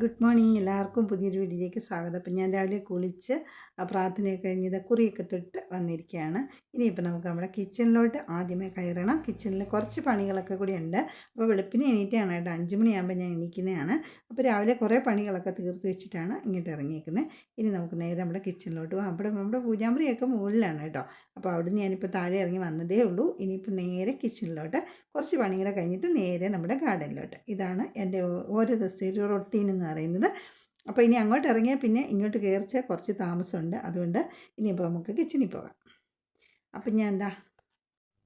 Good morning എല്ലാവർക്കും പുതിയൊരു വീഡിയോയിലേക്ക് സ്വാഗതം. അപ്പം ഞാൻ രാവിലെ കുളിച്ച് പ്രാർത്ഥനയൊക്കെ കഴിഞ്ഞ് ഇതാ കുറിയൊക്കെ തൊട്ട് വന്നിരിക്കുകയാണ്. ഇനിയിപ്പോൾ നമുക്ക് നമ്മുടെ കിച്ചണിലോട്ട് ആദ്യമേ കയറണം. കിച്ചണിൽ കുറച്ച് പണികളൊക്കെ കൂടി ഉണ്ട്. അപ്പോൾ വെളുപ്പിന് എണീറ്റാണ് കേട്ടോ. അഞ്ച് മണിയാകുമ്പോൾ ഞാൻ എണീക്കുന്നതാണ്. അപ്പോൾ രാവിലെ കുറേ പണികളൊക്കെ തീർത്ത് വെച്ചിട്ടാണ് ഇങ്ങോട്ട് ഇറങ്ങിയേക്കുന്നത്. ഇനി നമുക്ക് നേരെ നമ്മുടെ കിച്ചണിലോട്ട് പോകാം. അവിടെ നമ്മുടെ പൂജാമുറിയൊക്കെ മുകളിലാണ് കേട്ടോ. അപ്പോൾ അവിടുന്ന് ഞാനിപ്പോൾ താഴെ ഇറങ്ങി വന്നതേ ഉള്ളൂ. ഇനിയിപ്പോൾ നേരെ കിച്ചണിലോട്ട് കുറച്ച് പണികളെ കഴിഞ്ഞിട്ട് നേരെ നമ്മുടെ ഗാർഡനിലോട്ട്. ഇതാണ് എന്റെ ഓരോ ദിവസത്തെ ഒരു റൊട്ടീൻ എന്ന് പറയുന്നത്. അപ്പോൾ ഇനി അങ്ങോട്ട് ഇറങ്ങിയാൽ പിന്നെ ഇങ്ങോട്ട് കയറിച്ച കുറച്ച് താമസമുണ്ട്. അതുകൊണ്ട് ഇനിയിപ്പോൾ നമുക്ക് കിച്ചണിൽ പോകാം. അപ്പം ഞാൻ എന്താ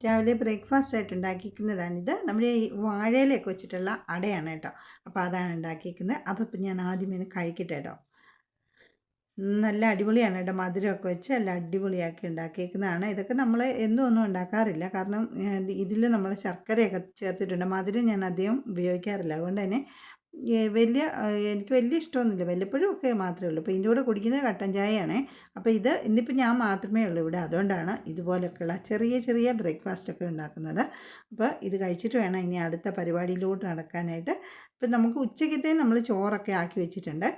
രാവിലെ ബ്രേക്ക്ഫാസ്റ്റ് ആയിട്ട് ഉണ്ടാക്കിയിരിക്കുന്നതാണിത്. നമ്മുടെ ഈ വാഴയിലൊക്കെ വെച്ചിട്ടുള്ള അടയാണ് കേട്ടോ. അപ്പോൾ അതാണ് ഉണ്ടാക്കിയിരിക്കുന്നത്. അതപ്പം ഞാൻ ആദ്യമേ കഴിക്കട്ടെ കേട്ടോ. നല്ല അടിപൊളിയാണ് കേട്ടോ. മധുരമൊക്കെ വെച്ച് നല്ല അടിപൊളിയാക്കി ഉണ്ടാക്കിയേക്കുന്നതാണ്. ഇതൊക്കെ നമ്മൾ എന്നും ഒന്നും ഉണ്ടാക്കാറില്ല. കാരണം ഇതിൽ നമ്മൾ ശർക്കരയൊക്കെ ചേർത്തിട്ടുണ്ട്. മധുരം ഞാൻ അധികം ഉപയോഗിക്കാറില്ല. അതുകൊണ്ട് തന്നെ വലിയ എനിക്ക് വലിയ ഇഷ്ടമൊന്നുമില്ല. വല്ലപ്പോഴും ഒക്കെ മാത്രമേ ഉള്ളൂ. അപ്പോൾ ഇതിന്റെ കൂടെ കുടിക്കുന്നത് കട്ടൻ ചായയാണ്. അപ്പോൾ ഇത് ഇന്നിപ്പോൾ ഞാൻ മാത്രമേ ഉള്ളൂ ഇവിടെ. അതുകൊണ്ടാണ് ഇതുപോലൊക്കെയുള്ള ചെറിയ ചെറിയ ബ്രേക്ക്ഫാസ്റ്റൊക്കെ ഉണ്ടാക്കുന്നത്. അപ്പോൾ ഇത് കഴിച്ചിട്ട് വേണം ഇനി അടുത്ത പരിപാടിയിലോട്ട് നടക്കാനായിട്ട്. ഇപ്പം നമുക്ക് ഉച്ചയ്ക്കത്തെ നമ്മൾ ചോറൊക്കെ ആക്കി വെച്ചിട്ടുണ്ട്.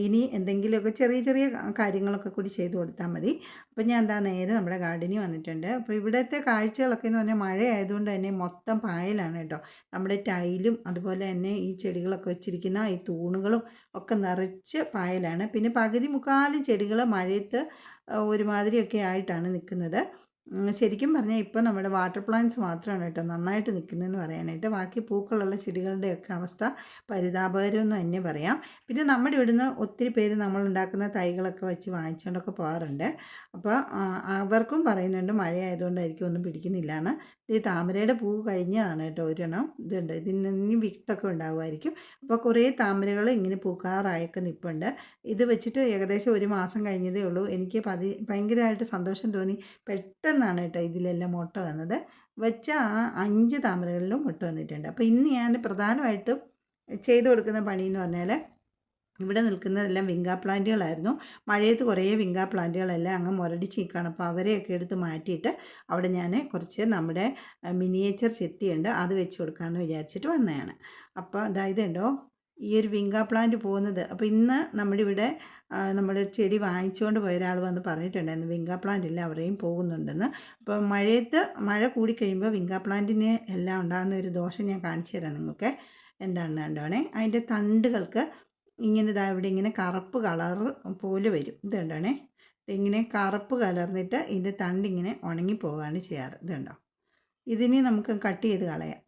ഇനി എന്തെങ്കിലുമൊക്കെ ചെറിയ ചെറിയ കാര്യങ്ങളൊക്കെ കൂടി ചെയ്ത് കൊടുത്താൽ മതി. അപ്പോൾ ഞാൻ എന്താ നേരെ നമ്മുടെ ഗാർഡനിൽ വന്നിട്ടുണ്ട്. അപ്പോൾ ഇവിടുത്തെ കാഴ്ചകളൊക്കെ എന്ന് പറഞ്ഞാൽ മഴ ആയതുകൊണ്ട് തന്നെ മൊത്തം പായലാണ് കേട്ടോ. നമ്മുടെ ടൈലും അതുപോലെ തന്നെ ഈ ചെടികളൊക്കെ വെച്ചിരിക്കുന്ന ഈ തൂണുകളും ഒക്കെ നിറച്ച് പായലാണ്. പിന്നെ പകുതി മുക്കാലും ചെടികൾ മഴയത്ത് ഒരുമാതിരിയൊക്കെ ആയിട്ടാണ് നിൽക്കുന്നത്. ശരിക്കും പറഞ്ഞാൽ ഇപ്പോൾ നമ്മുടെ വാട്ടർ പ്ലാന്റ്സ് മാത്രമാണ് കേട്ടോ നന്നായിട്ട് നിൽക്കുന്നതെന്ന് പറയാനായിട്ട്. ബാക്കി പൂക്കളുള്ള ചെടികളുടെയൊക്കെ അവസ്ഥ പരിതാപകരമെന്ന് തന്നെ പറയാം. പിന്നെ നമ്മുടെ ഇവിടുന്ന് ഒത്തിരി പേര് നമ്മൾ ഉണ്ടാക്കുന്ന തൈകളൊക്കെ വെച്ച് വാങ്ങിച്ചുകൊണ്ടൊക്കെ പോകാറുണ്ട് അപ്പോൾ അവർക്കും പറയുന്നുണ്ട് മഴ ആയതുകൊണ്ടായിരിക്കും ഒന്നും പിടിക്കുന്നില്ല എന്ന് ഈ താമരയുടെ പൂ കഴിഞ്ഞതാണ് കേട്ടോ ഒരെണ്ണം. ഇതുണ്ട്. ഇതിന് ഇനി വിത്തൊക്കെ ഉണ്ടാകുമായിരിക്കും അപ്പോൾ കുറേ താമരകൾ ഇങ്ങനെ പൂക്കാറായൊക്കെ നിൽപ്പുണ്ട് ഇത് വെച്ചിട്ട് ഏകദേശം ഒരു മാസം കഴിഞ്ഞതേ ഉള്ളൂ. എനിക്ക് പതി ഭയങ്കരമായിട്ട് സന്തോഷം തോന്നി. പെട്ടെന്നാണ് കേട്ടോ ഇതിലെല്ലാം മുട്ട വന്നത്. വെച്ച ആ അഞ്ച് താമരകളിലും മുട്ട വന്നിട്ടുണ്ട്. അപ്പോൾ ഇന്ന് ഞാൻ പ്രധാനമായിട്ടും ചെയ്തു കൊടുക്കുന്ന പണി എന്ന് പറഞ്ഞാൽ ഇവിടെ നിൽക്കുന്നതെല്ലാം വിങ്കാ പ്ലാന്റുകളായിരുന്നു. മഴയത്ത് കുറേ വിങ്കാ പ്ലാന്റുകളെല്ലാം അങ്ങ് മുരടിച്ച് നിൽക്കുകയാണ്. അപ്പോൾ അവരെയൊക്കെ എടുത്ത് മാറ്റിയിട്ട് അവിടെ ഞാൻ കുറച്ച് നമ്മുടെ മിനിയേച്ചർ ചെത്തിയുണ്ട്. അത് വെച്ച് കൊടുക്കാമെന്ന് വിചാരിച്ചിട്ട് വന്നതാണ്. അപ്പോൾ അതായത് ഉണ്ടോ ഈ ഒരു വിങ്കാ പ്ലാന്റ് പോകുന്നത്. അപ്പോൾ ഇന്ന് നമ്മുടെ ഇവിടെ നമ്മുടെ ചെടി വാങ്ങിച്ചുകൊണ്ട് പോയ ഒരാൾ വന്ന് പറഞ്ഞിട്ടുണ്ടായിരുന്നു വിങ്കാ പ്ലാന്റ് ഇല്ല അവരെയും പോകുന്നുണ്ടെന്ന്. അപ്പോൾ മഴയത്ത് മഴ കൂടിക്കഴിയുമ്പോൾ വിങ്കാ പ്ലാന്റിന് എല്ലാം ഉണ്ടാകുന്ന ഒരു ദോഷം ഞാൻ കാണിച്ചു തരാം നിങ്ങൾക്ക് എന്താണ് കണ്ടോണേ? അതിന്റെ തണ്ടുകൾക്ക് ഇങ്ങനെ ഇതാ ഇവിടെ ഇങ്ങനെ കറുപ്പ് കളർ പോലെ വരും. ഇത് കണ്ടോണേ? ഇങ്ങനെ കറുപ്പ് കലർന്നിട്ട് ഇതിന്റെ തണ്ടിങ്ങനെ ഉണങ്ങി പോവുകയാണ് ചെയ്യാറ്. ഇതുണ്ടോ ഇതിനെ നമുക്ക് കട്ട് ചെയ്ത് കളയാം.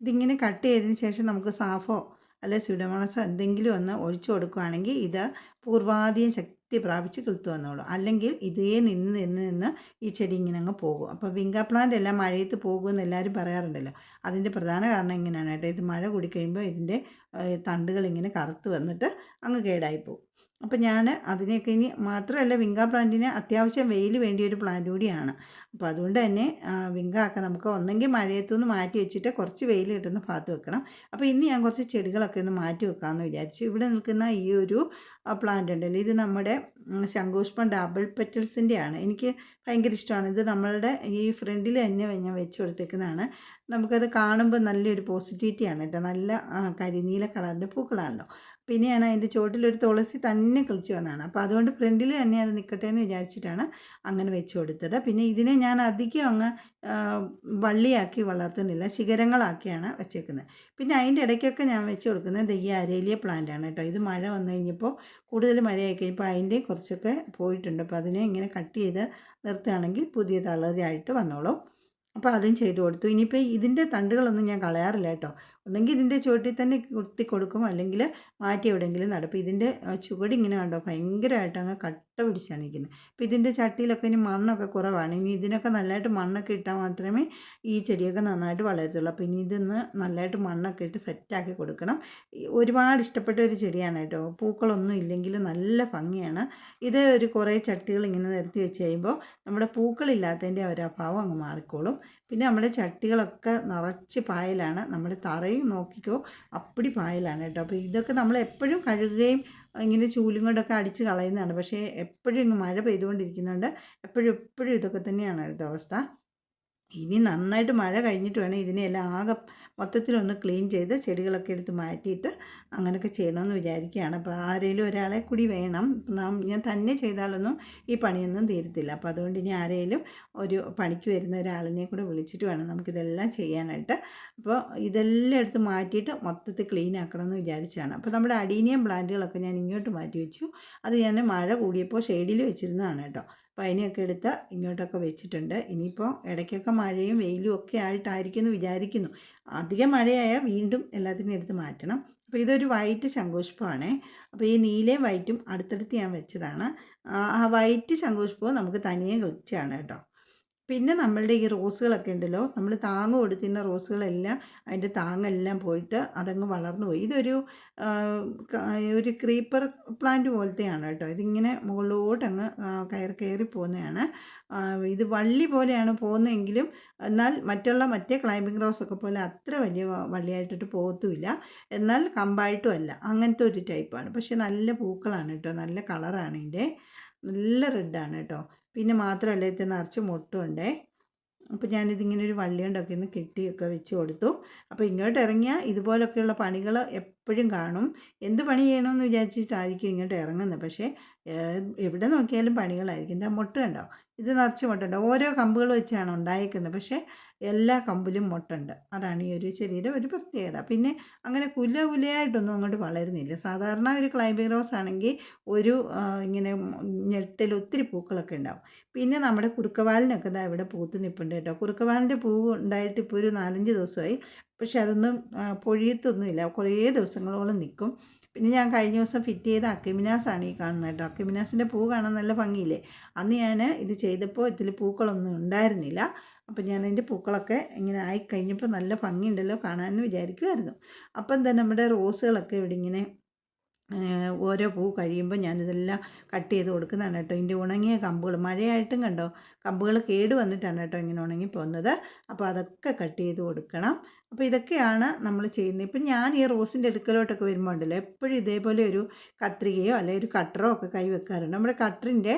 ഇതിങ്ങനെ കട്ട് ചെയ്തതിന് ശേഷം നമുക്ക് സാഫോ അല്ലെ സ്യൂഡോമോണസോ എന്തെങ്കിലും ഒന്ന് ഒഴിച്ചു കൊടുക്കുകയാണെങ്കിൽ ഇത് പൂർവാധികം ശക്തി പ്രാപിച്ച് കിളുത്തു വന്നോളൂ അല്ലെങ്കിൽ ഇതേ നിന്ന് നിന്ന് നിന്ന് ഈ ചെടി ഇങ്ങനെ അങ്ങ് പോകും. അപ്പോൾ വിങ്ക പ്ലാന്റ് എല്ലാം മഴയത്ത് പോകുമെന്ന് എല്ലാവരും പറയാറുണ്ടല്ലോ. അതിന്റെ പ്രധാന കാരണം ഇങ്ങനെയാണ് കേട്ടോ. ഇത് മഴ കൂടിക്കഴിയുമ്പോൾ ഇതിന്റെ തണ്ടുകൾ ഇങ്ങനെ കറുത്ത് വന്നിട്ട് അങ്ങ് കേടായി പോകും അപ്പോൾ ഞാൻ അതിനെയൊക്കെ ഇനി മാത്രമല്ല വിങ്ക പ്ലാന്റിന് അത്യാവശ്യം വെയിൽ വേണ്ടിയ ഒരു പ്ലാന്റ് കൂടിയാണ്. അപ്പോൾ അതുകൊണ്ട് തന്നെ വിങ്കാക്ക നമുക്ക് ഒന്നെങ്കിൽ മഴയത്തുനിന്ന് മാറ്റി വെച്ചിട്ട് കുറച്ച് വെയിൽ കിട്ടുന്ന ഭാഗത്ത് വെക്കണം. അപ്പോൾ ഇനി ഞാൻ കുറച്ച് ചെടികളൊക്കെ ഒന്ന് മാറ്റി വെക്കാമെന്ന് വിചാരിച്ചു. ഇവിടെ നിൽക്കുന്ന ഈ ഒരു പ്ലാന്റ് ഉണ്ടല്ലോ. ഇത് നമ്മുടെ ശങ്കുഷ്പൻ ഡബിൾ പെറ്റൽസിന്റെ ആണ് എനിക്ക് ഭയങ്കര ഇഷ്ടമാണ്. ഇത് നമ്മളുടെ ഈ ഫ്രണ്ടിൽ തന്നെ ഞാൻ വെച്ച് കൊടുത്തേക്കുന്നതാണ്. നമുക്കത് കാണുമ്പോൾ നല്ലൊരു പോസിറ്റിവിറ്റിയാണ് കേട്ടോ. നല്ല കരിനീല കളറിന്റെ പൂക്കളാണല്ലോ. പിന്നെ ഞാൻ അതിന്റെ ചുവട്ടിലൊരു തുളസി തന്നെ കളിച്ചു വന്നതാണ്. അപ്പോൾ അതുകൊണ്ട് ഫ്രണ്ടിൽ തന്നെ അത് നിൽക്കട്ടെ എന്ന് വിചാരിച്ചിട്ടാണ് അങ്ങനെ വെച്ച് കൊടുത്തത്. പിന്നെ ഇതിനെ ഞാൻ അധികം അങ്ങ് വള്ളിയാക്കി വളർത്തുന്നില്ല ശിഖരങ്ങളാക്കിയാണ് വെച്ചേക്കുന്നത്. പിന്നെ അതിന്റെ ഇടയ്ക്കൊക്കെ ഞാൻ വെച്ച് കൊടുക്കുന്നത് ഈ അരേലിയ പ്ലാന്റ് ആണ് കേട്ടോ. ഇത് മഴ വന്നു കഴിഞ്ഞപ്പോൾ കൂടുതൽ മഴയായി കഴിഞ്ഞപ്പോൾ അതിന്റെ കുറച്ചൊക്കെ പോയിട്ടുണ്ട്. അപ്പോൾ അതിനെ ഇങ്ങനെ കട്ട് ചെയ്ത് നിർത്തുകയാണെങ്കിൽ പുതിയ തളരായിട്ട് വന്നോളും. അപ്പോൾ അതും ചെയ്തു കൊടുത്തു. ഇനിയിപ്പോൾ ഇതിന്റെ തണ്ടുകളൊന്നും ഞാൻ കളയാറില്ല കേട്ടോ. ഒന്നെങ്കിൽ ഇതിന്റെ ചുവട്ടിൽ തന്നെ കുത്തി കൊടുക്കും. അല്ലെങ്കിൽ മാറ്റി എവിടെയെങ്കിലും നടപ്പ് ഇതിന്റെ ചുവട് ഇങ്ങനെ കണ്ടോ? ഭയങ്കരമായിട്ട് അങ്ങ് കട്ട പിടിച്ചാണ് ഇരിക്കുന്നത് അപ്പോൾ ഇതിന്റെ ചട്ടിയിലൊക്കെ ഇനി മണ്ണൊക്കെ കുറവാണ്. ഇനി ഇതിനൊക്കെ നല്ലതായിട്ട് മണ്ണൊക്കെ ഇട്ടാൽ മാത്രമേ ഈ ചെടിയൊക്കെ നന്നായിട്ട് വളരത്തുള്ളൂ. അപ്പോൾ ഇനി ഇതൊന്ന് നല്ലതായിട്ട് മണ്ണൊക്കെ ഇട്ട് സെറ്റാക്കി കൊടുക്കണം. ഒരുപാട് ഇഷ്ടപ്പെട്ട ഒരു ചെടിയാണ് കേട്ടോ. പൂക്കളൊന്നും ഇല്ലെങ്കിൽ നല്ല ഭംഗിയാണ്. ഇത് ഒരു കുറേ ചട്ടികൾ ഇങ്ങനെ നിരത്തി വെച്ച് കഴിയുമ്പോൾ നമ്മുടെ പൂക്കളില്ലാത്തതിന്റെ ഒരു അഭാവം അങ്ങ് മാറിക്കോളും. പിന്നെ നമ്മുടെ ചട്ടികളൊക്കെ നിറച്ച് പായലാണ്. നമ്മൾ തറയും നോക്കിക്കോ അപ്പടി പായലാണ് കേട്ടോ. അപ്പോൾ ഇതൊക്കെ നമ്മൾ എപ്പോഴും കഴുകുകയും ഇങ്ങനെ ചൂലും കൊണ്ടൊക്കെ അടിച്ച് കളയുന്നതാണ്. പക്ഷേ എപ്പോഴും ഇങ്ങ് മഴ പെയ്തുകൊണ്ടിരിക്കുന്നുണ്ട്. എപ്പോഴും എപ്പോഴും ഇതൊക്കെ തന്നെയാണ് കേട്ടോ അവസ്ഥ. ഇനി നന്നായിട്ട് മഴ കഴിഞ്ഞിട്ട് വേണം ഇതിനെല്ലാം ആകെ മൊത്തത്തിലൊന്ന് ക്ലീൻ ചെയ്ത് ചെടികളൊക്കെ എടുത്ത് മാറ്റിയിട്ട് അങ്ങനെയൊക്കെ ചെയ്യണമെന്ന് വിചാരിക്കുകയാണ്. അപ്പോൾ ആരെങ്കിലും ഒരാളെ കൂടി വേണം. നാം ഞാൻ തന്നെ ചെയ്താലൊന്നും ഈ പണിയൊന്നും തീരത്തില്ല. അപ്പോൾ അതുകൊണ്ട് ഇനി ആരെങ്കിലും ഒരു പണിക്ക് വരുന്ന ഒരാളിനെ കൂടെ വിളിച്ചിട്ട് വേണം നമുക്കിതെല്ലാം ചെയ്യാനായിട്ട്. അപ്പോൾ ഇതെല്ലാം എടുത്ത് മാറ്റിയിട്ട് മൊത്തത്തിൽ ക്ലീൻ ആക്കണമെന്ന് വിചാരിച്ചാണ് അപ്പോൾ നമ്മുടെ അടീനിയം പ്ലാന്റുകളൊക്കെ ഞാൻ ഇങ്ങോട്ട് മാറ്റി വെച്ചു അത് ഞാൻ മഴ കൂടിയപ്പോൾ ഷെയ്ഡിൽ വെച്ചിരുന്നതാണ് കേട്ടോ. അപ്പോൾ അതിനെയൊക്കെ എടുത്ത് ഇങ്ങോട്ടൊക്കെ വെച്ചിട്ടുണ്ട്. ഇനിയിപ്പോൾ ഇടയ്ക്കൊക്കെ മഴയും വെയിലും ഒക്കെ ആയിട്ടായിരിക്കും എന്ന് വിചാരിക്കുന്നു. അധികം മഴയായാൽ വീണ്ടും എല്ലാത്തിനും എടുത്ത് മാറ്റണം. അപ്പോൾ ഇതൊരു വൈറ്റ് ശംഖുഷ്പമാണ് അപ്പോൾ ഈ നീലയും വൈറ്റും അടുത്തടുത്ത് ഞാൻ വെച്ചതാണ്. ആ വൈറ്റ് ശംഖുഷ്പവും നമുക്ക് തനിയെ കളിച്ചാണ് കേട്ടോ. പിന്നെ നമ്മളുടെ ഈ റോസുകളൊക്കെ ഉണ്ടല്ലോ നമ്മൾ താങ്ങ് കൊടുത്തിരുന്ന റോസുകളെല്ലാം അതിന്റെ താങ്ങെല്ലാം പോയിട്ട് അതങ്ങ് വളർന്നു പോയി. ഇതൊരു ഒരു ക്രീപ്പർ പ്ലാന്റ് പോലത്തെയാണ് കേട്ടോ. ഇതിങ്ങനെ മുകളിലോട്ട് അങ്ങ് കയറി കയറി പോകുന്നതാണ്. ഇത് വള്ളി പോലെയാണ് പോകുന്നതെങ്കിലും എന്നാൽ മറ്റുള്ള മറ്റേ ക്ലൈമ്പിംഗ് റോസൊക്കെ പോലെ അത്ര വലിയ വള്ളിയായിട്ടിട്ട് പോകത്തുമില്ല. എന്നാൽ കമ്പായിട്ടും അല്ല. അങ്ങനത്തെ ഒരു ടൈപ്പാണ് പക്ഷേ നല്ല പൂക്കളാണ് കേട്ടോ. നല്ല കളറാണ് ഇതിന്റെ. നല്ല റെഡാണ് കേട്ടോ. പിന്നെ മാത്രമല്ല ഇത് നിറച്ച് മുട്ടുണ്ടേ. അപ്പോൾ ഞാനിതിങ്ങനെ ഒരു വള്ളി കൊണ്ടൊക്കെ ഒന്ന് കെട്ടിയൊക്കെ വെച്ച് കൊടുത്തു. അപ്പോൾ ഇങ്ങോട്ട് ഇറങ്ങിയാൽ ഇതുപോലൊക്കെയുള്ള പണികൾ എപ്പോഴും കാണും. എന്ത് പണി ചെയ്യണമെന്ന് വിചാരിച്ചിട്ടായിരിക്കും ഇങ്ങോട്ട് ഇറങ്ങുന്നത്. പക്ഷേ എവിടെ നോക്കിയാലും പണികളായിരിക്കും. എന്താ മുട്ട കണ്ടോ ഇത് നിറച്ച് മുട്ടുണ്ടോ? ഓരോ കമ്പുകൾ വെച്ചാണ് ഉണ്ടായിരിക്കുന്നത് പക്ഷേ എല്ലാ കമ്പിലും മുട്ടുണ്ട്. അതാണ് ഈ ഒരു ചെടിയുടെ ഒരു പ്രത്യേകത. പിന്നെ അങ്ങനെ കുല കുലയായിട്ടൊന്നും അങ്ങോട്ട് വളരുന്നില്ല. സാധാരണ ഒരു ക്ലൈമ്പിംഗ് റോസ് ആണെങ്കിൽ ഒരു ഇങ്ങനെ ഞെട്ടിൽ ഒത്തിരി പൂക്കളൊക്കെ ഉണ്ടാവും. പിന്നെ നമ്മുടെ കുറുക്കവാലിനൊക്കെ ഇതാ ഇവിടെ പൂത്ത് നിൽപ്പുണ്ട് കേട്ടോ. കുറുക്കവാലിന്റെ പൂവ് ഉണ്ടായിട്ട് ഇപ്പോൾ ഒരു നാലഞ്ച് ദിവസമായി. പക്ഷെ അതൊന്നും പൊഴിയത്തൊന്നുമില്ല. കുറേ ദിവസങ്ങളോളം നിൽക്കും. പിന്നെ ഞാൻ കഴിഞ്ഞ ദിവസം ഫിറ്റ് ചെയ്ത അക്കിമിനാസാണ് ഈ കാണുന്നത് കേട്ടോ. അക്കിമിനാസിന്റെ പൂ കാണാൻ നല്ല ഭംഗിയില്ലേ? അന്ന് ഞാൻ ഇത് ചെയ്തപ്പോൾ ഇതിൽ പൂക്കളൊന്നും ഉണ്ടായിരുന്നില്ല. അപ്പം ഞാൻ അതിന്റെ പൂക്കളൊക്കെ ഇങ്ങനെ ആയി കഴിഞ്ഞപ്പോൾ നല്ല ഭംഗിയുണ്ടല്ലോ കാണാമെന്ന് വിചാരിക്കുമായിരുന്നു അപ്പം തന്നെ നമ്മുടെ റോസുകളൊക്കെ ഇവിടെ ഇങ്ങനെ ഓരോ പൂ കഴിയുമ്പോൾ ഞാനിതെല്ലാം കട്ട് ചെയ്ത് കൊടുക്കുന്നതാണ് കേട്ടോ. ഇതിന്റെ ഉണങ്ങിയ കമ്പുകൾ മഴയായിട്ടും കണ്ടോ? കമ്പുകൾ കേട് വന്നിട്ടാണ് കേട്ടോ ഇങ്ങനെ ഉണങ്ങി പോകുന്നത്. അപ്പോൾ അതൊക്കെ കട്ട് ചെയ്ത് കൊടുക്കണം. അപ്പോൾ ഇതൊക്കെയാണ് നമ്മൾ ചെയ്യുന്നത്. ഇപ്പം ഞാൻ ഈ റോസിന്റെ അടുക്കലോട്ടൊക്കെ വരുമ്പോൾ ഉണ്ടല്ലോ എപ്പോഴും ഇതേപോലെ ഒരു കത്രികയോ അല്ലെങ്കിൽ ഒരു കട്ടറോ ഒക്കെ കൈ വെക്കാറുണ്ട്. നമ്മുടെ കട്ടറിന്റെ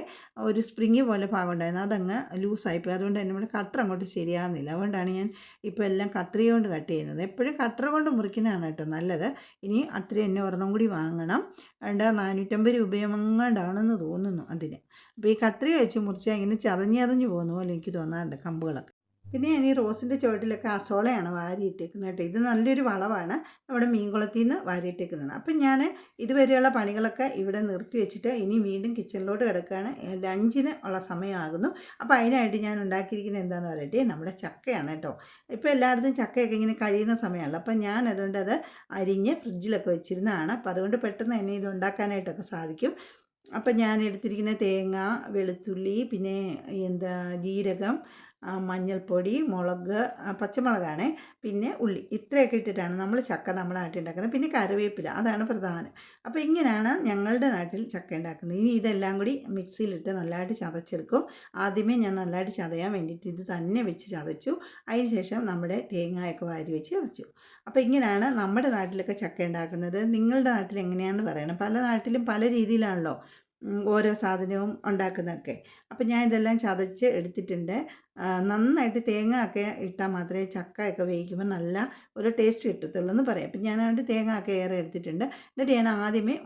ഒരു സ്പ്രിങ് പോലെ ഭാഗം ഉണ്ടായിരുന്നു. അതങ്ങ് ലൂസായിപ്പോയി. അതുകൊണ്ട് തന്നെ നമ്മുടെ കട്ടർ അങ്ങോട്ട് ശരിയാകുന്നില്ല അതുകൊണ്ടാണ് ഞാൻ ഇപ്പോൾ എല്ലാം കത്രിക കൊണ്ട് കട്ട് ചെയ്യുന്നത്. എപ്പോഴും കട്ടർ കൊണ്ട് മുറിക്കുന്നതാണ് കേട്ടോ നല്ലത്. ഇനി അത്ര തന്നെ ഒരെണ്ണം കൂടി വാങ്ങണം. രണ്ട് നാനൂറ്റമ്പത് രൂപയെങ്ങാണ്ടാണെന്ന് തോന്നുന്നു അതിന്. അപ്പോൾ ഈ കത്രിക വെച്ച് മുറിച്ചാൽ ഇങ്ങനെ ചതഞ്ഞ് ചതഞ്ഞ് പോകുന്ന പോലെ എനിക്ക് തോന്നാറുണ്ട് കമ്പുകളൊക്കെ. പിന്നെ ഞാൻ ഈ റോസിന്റെ ചുവട്ടിലൊക്കെ അസോളയാണ് വാരിയിട്ടേക്കുന്നത് കേട്ടോ. ഇത് നല്ലൊരു വളവാണ്. നമ്മുടെ മീൻകുളത്തിൽ നിന്ന് വാരിയിട്ടേക്കുന്നതാണ്. അപ്പം ഞാൻ ഇതുവരെയുള്ള പണികളൊക്കെ ഇവിടെ നിർത്തി വെച്ചിട്ട് ഇനി വീണ്ടും കിച്ചണിലോട്ട് കിടക്കുകയാണ്. ലഞ്ചിന് ഉള്ള സമയമാകുന്നു. അപ്പോൾ അതിനായിട്ട് ഞാൻ ഉണ്ടാക്കിയിരിക്കുന്നത് എന്താണെന്ന് പറയട്ടെ? നമ്മുടെ ചക്കയാണ് കേട്ടോ. ഇപ്പോൾ എല്ലായിടത്തും ചക്കയൊക്കെ ഇങ്ങനെ കഴിയുന്ന സമയമാണല്ലോ അപ്പം ഞാൻ അതുകൊണ്ട് അത് അരിഞ്ഞ് ഫ്രിഡ്ജിലൊക്കെ വെച്ചിരുന്നതാണ്. അപ്പം അതുകൊണ്ട് പെട്ടെന്ന് തന്നെ ഇത് ഉണ്ടാക്കാനായിട്ടൊക്കെ സാധിക്കും. അപ്പം ഞാൻ എടുത്തിരിക്കുന്ന തേങ്ങ വെളുത്തുള്ളി പിന്നെ എന്താ ജീരകം മഞ്ഞൾപ്പൊടി മുളക് പച്ചമുളകാണ്. പിന്നെ ഉള്ളി. ഇത്രയൊക്കെ ഇട്ടിട്ടാണ് നമ്മൾ ചക്ക നമ്മുടെ നാട്ടിൽ ഉണ്ടാക്കുന്നത് പിന്നെ കറിവേപ്പില. അതാണ് പ്രധാനം. അപ്പോൾ ഇങ്ങനെയാണ് ഞങ്ങളുടെ നാട്ടിൽ ചക്ക ഉണ്ടാക്കുന്നത്. ഇനി ഇതെല്ലാം കൂടി മിക്സിയിലിട്ട് നല്ലതായിട്ട് ചതച്ചെടുക്കും. ആദ്യമേ ഞാൻ നല്ലതായിട്ട് ചതയാൻ വേണ്ടിയിട്ട് ഇത് തന്നെ വെച്ച് ചതച്ചു. അതിന് ശേഷം നമ്മുടെ തേങ്ങയൊക്കെ വാരി വെച്ച് ചതച്ചു. അപ്പോൾ ഇങ്ങനെയാണ് നമ്മുടെ നാട്ടിലൊക്കെ ചക്ക ഉണ്ടാക്കുന്നത്. നിങ്ങളുടെ നാട്ടിൽ എങ്ങനെയാണെന്ന് പറയണം. പല നാട്ടിലും പല രീതിയിലാണല്ലോ ഓരോ സാധനവും ഉണ്ടാക്കുന്നതൊക്കെ. അപ്പം ഞാൻ ഇതെല്ലാം ചതച്ച് എടുത്തിട്ടുണ്ട്. നന്നായിട്ട് തേങ്ങ ഒക്കെ ഇട്ടാൽ മാത്രമേ ചക്കയൊക്കെ വേവിക്കുമ്പോൾ നല്ല ഒരു ടേസ്റ്റ് കിട്ടത്തുള്ളൂ എന്ന് പറയാം. അപ്പം ഞാൻ അതുകൊണ്ട് തേങ്ങ ഒക്കെ ഏറെ എടുത്തിട്ടുണ്ട്. എന്നിട്ട് ഞാൻ ആദ്യമേ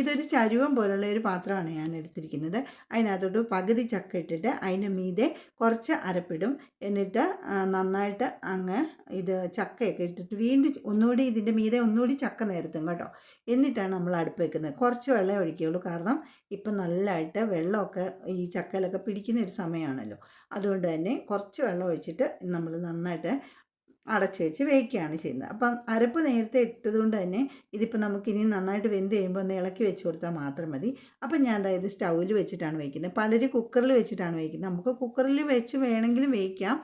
ഇതൊരു ചരുവം പോലുള്ള ഒരു പാത്രമാണ് ഞാൻ എടുത്തിരിക്കുന്നത്. അതിനകത്തോട്ട് പകുതി ചക്ക ഇട്ടിട്ട് അതിന്റെ മീതെ കുറച്ച് അരപ്പിടും. എന്നിട്ട് നന്നായിട്ട് അങ്ങ് ഇത് ചക്കയൊക്കെ ഇട്ടിട്ട് വീണ്ടും ഒന്നുകൂടി ഇതിന്റെ മീതെ ഒന്നുകൂടി ചക്ക നേരത്തും കേട്ടോ. എന്നിട്ടാണ് നമ്മൾ അടുപ്പ് വെക്കുന്നത്. കുറച്ച് വെള്ളം ഒഴിക്കുകയുള്ളൂ. കാരണം ഇപ്പം നല്ലതായിട്ട് വെള്ളമൊക്കെ ഈ ചക്കയിലൊക്കെ പിടിക്കുന്ന ഒരു സമയമാണല്ലോ. അതുകൊണ്ട് തന്നെ കുറച്ച് വെള്ളം ഒഴിച്ചിട്ട് നമ്മൾ നന്നായിട്ട് അടച്ച് വെച്ച് വേവിക്കുകയാണ് ചെയ്യുന്നത്. അപ്പം അരപ്പ് നേരത്തെ ഇട്ടതുകൊണ്ട് തന്നെ ഇതിപ്പോൾ നമുക്ക് ഇനി നന്നായിട്ട് വെന്ത് കഴിയുമ്പോൾ ഒന്ന് ഇളക്കി വെച്ച് കൊടുത്താൽ മാത്രം മതി. അപ്പം ഞാൻ അതായത് സ്റ്റൗവിൽ വെച്ചിട്ടാണ് വയ്ക്കുന്നത് പലരും കുക്കറിൽ വെച്ചിട്ടാണ് വയ്ക്കുന്നത് നമുക്ക് കുക്കറിൽ വെച്ച് വേണമെങ്കിലും വേവിക്കാം.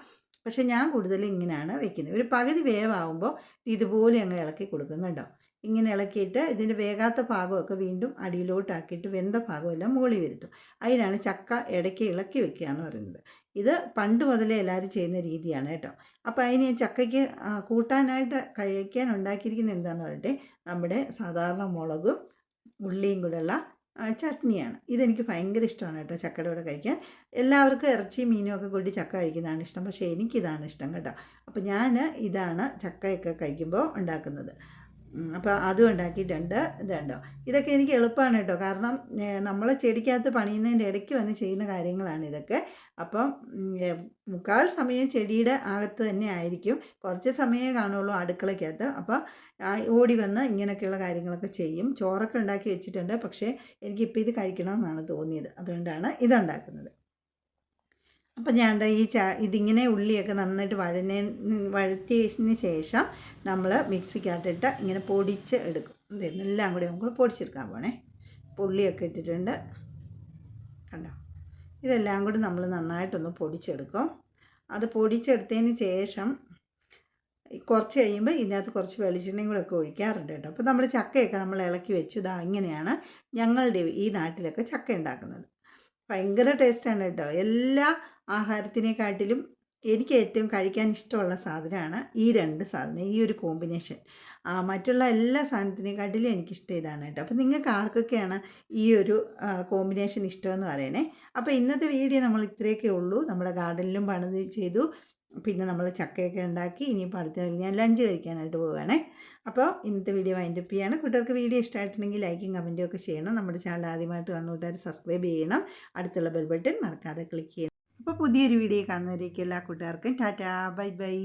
പക്ഷേ ഞാൻ കൂടുതലും ഇങ്ങനെയാണ് വെക്കുന്നത്. ഒരു പകുതി വേവാകുമ്പോൾ ഇതുപോലെ അങ്ങ് ഇളക്കി കൊടുക്കും കണ്ടോ? ഇങ്ങനെ ഇളക്കിയിട്ട് ഇതിന്റെ വേകാത്ത ഭാഗമൊക്കെ വീണ്ടും അടിയിലോട്ടാക്കിയിട്ട് വെന്ത ഭാഗമെല്ലാം മുകളിൽ വരുത്തും. അതിനാണ് ചക്ക ഇടയ്ക്ക് ഇളക്കി വെക്കുക എന്ന് പറയുന്നത്. ഇത് പണ്ട് മുതലേ എല്ലാവരും ചെയ്യുന്ന രീതിയാണ് കേട്ടോ. അപ്പോൾ അതിന് ചക്കയ്ക്ക് കൂട്ടാനായിട്ട് കഴിക്കാൻ ഉണ്ടാക്കിയിരിക്കുന്ന എന്താണെന്ന് പറയട്ടെ? നമ്മുടെ സാധാരണ മുളകും ഉള്ളിയും കൂടെയുള്ള ചട്നിയാണ്. ഇതെനിക്ക് ഭയങ്കര ഇഷ്ടമാണ് കേട്ടോ ചക്കയുടെ കൂടെ കഴിക്കാൻ. എല്ലാവർക്കും ഇറച്ചി മീനും ഒക്കെ കൂടി ചക്ക കഴിക്കുന്നതാണ് ഇഷ്ടം. പക്ഷേ എനിക്കിതാണ് ഇഷ്ടം കേട്ടോ. അപ്പോൾ ഞാൻ ഇതാണ് ചക്കയൊക്കെ കഴിക്കുമ്പോൾ ഉണ്ടാക്കുന്നത്. അപ്പോൾ അതും ഉണ്ടാക്കിയിട്ടുണ്ട്. ഇതുണ്ടോ ഇതൊക്കെ എനിക്ക് എളുപ്പമാണ് കേട്ടോ. കാരണം നമ്മൾ ചെടിക്കകത്ത് പണിയുന്നതിന്റെ ഇടയ്ക്ക് വന്ന് ചെയ്യുന്ന കാര്യങ്ങളാണ് ഇതൊക്കെ. അപ്പം മുക്കാൽ സമയം ചെടിയുടെ അകത്ത് തന്നെ ആയിരിക്കും. കുറച്ച് സമയമേ കാണുള്ളൂ അടുക്കളയ്ക്കകത്ത്. അപ്പോൾ ഓടി വന്ന് ഇങ്ങനെയൊക്കെയുള്ള കാര്യങ്ങളൊക്കെ ചെയ്യും. ചോറൊക്കെ ഉണ്ടാക്കി വെച്ചിട്ടുണ്ട്. പക്ഷേ എനിക്കിപ്പോൾ ഇത് കഴിക്കണമെന്നാണ് തോന്നിയത്. അതുകൊണ്ടാണ് ഇതുണ്ടാക്കുന്നത് അപ്പം ഞാൻ ഈ ചാ ഇതിങ്ങനെ ഉള്ളിയൊക്കെ നന്നായിട്ട് വഴനെ വഴറ്റിയതിന് ശേഷം നമ്മൾ മിക്സിക്കകത്തിട്ട് ഇങ്ങനെ പൊടിച്ച് എടുക്കും. എല്ലാം കൂടി നമുക്ക് പൊടിച്ചെടുക്കാൻ പോണേ. പുള്ളിയൊക്കെ ഇട്ടിട്ടുണ്ട്. കണ്ടോ? ഇതെല്ലാം കൂടി നമ്മൾ നന്നായിട്ടൊന്ന് പൊടിച്ചെടുക്കും. അത് പൊടിച്ചെടുത്തതിന് ശേഷം കുറച്ച് കഴിയുമ്പോൾ ഇതിനകത്ത് കുറച്ച് വെളിച്ചെണ്ണയും കൂടെ ഒക്കെ ഒഴിക്കാറുണ്ട് കേട്ടോ. അപ്പോൾ നമ്മൾ ചക്കയൊക്കെ നമ്മൾ ഇളക്കി വെച്ചു. ഇതാ ഇങ്ങനെയാണ് ഞങ്ങളുടെ ഈ നാട്ടിലൊക്കെ ചക്ക ഉണ്ടാക്കുന്നത്. ഭയങ്കര ടേസ്റ്റാണ് കേട്ടോ. എല്ലാ ആഹാരത്തിനെക്കാട്ടിലും എനിക്ക് ഏറ്റവും കഴിക്കാൻ ഇഷ്ടമുള്ള സാധനമാണ് ഈ രണ്ട് സാധനം ഈ ഒരു കോമ്പിനേഷൻ മറ്റുള്ള എല്ലാ സാധനത്തിനെക്കാട്ടിലും എനിക്കിഷ്ടം ഇതാണ് കേട്ടോ. അപ്പോൾ നിങ്ങൾക്ക് ആർക്കൊക്കെയാണ് ഈ ഒരു കോമ്പിനേഷൻ ഇഷ്ടമെന്ന് പറയണേ? അപ്പോൾ ഇന്നത്തെ വീഡിയോ നമ്മൾ ഇത്രയൊക്കെ ഉള്ളൂ. നമ്മുടെ ഗാർഡനിലും പണിത് ചെയ്തു. പിന്നെ നമ്മൾ ചക്കയൊക്കെ ഉണ്ടാക്കി ഇനിയിപ്പോൾ അടുത്ത ഞാൻ ലഞ്ച് കഴിക്കാനായിട്ട് പോവുകയാണേ. അപ്പോൾ ഇന്നത്തെ വീഡിയോ വൈൻഡപ്പ് ചെയ്യാണ്. കൂട്ടുകാർക്ക് വീഡിയോ ഇഷ്ടമായിട്ടുണ്ടെങ്കിൽ ലൈക്കും കമന്റും ഒക്കെ ചെയ്യണം. നമ്മുടെ ചാനൽ ആദ്യമായിട്ട് കാണുന്ന കൂട്ടുകാർ സബ്സ്ക്രൈബ് ചെയ്യണം. അടുത്തുള്ള ബെൽ ബട്ടൺ മറക്കാതെ ക്ലിക്ക് ചെയ്യണം. അപ്പോൾ പുതിയൊരു വീഡിയോ കാണുന്നവരേക്കും എല്ലാ കൂട്ടുകാർക്കും. Tata bye bye.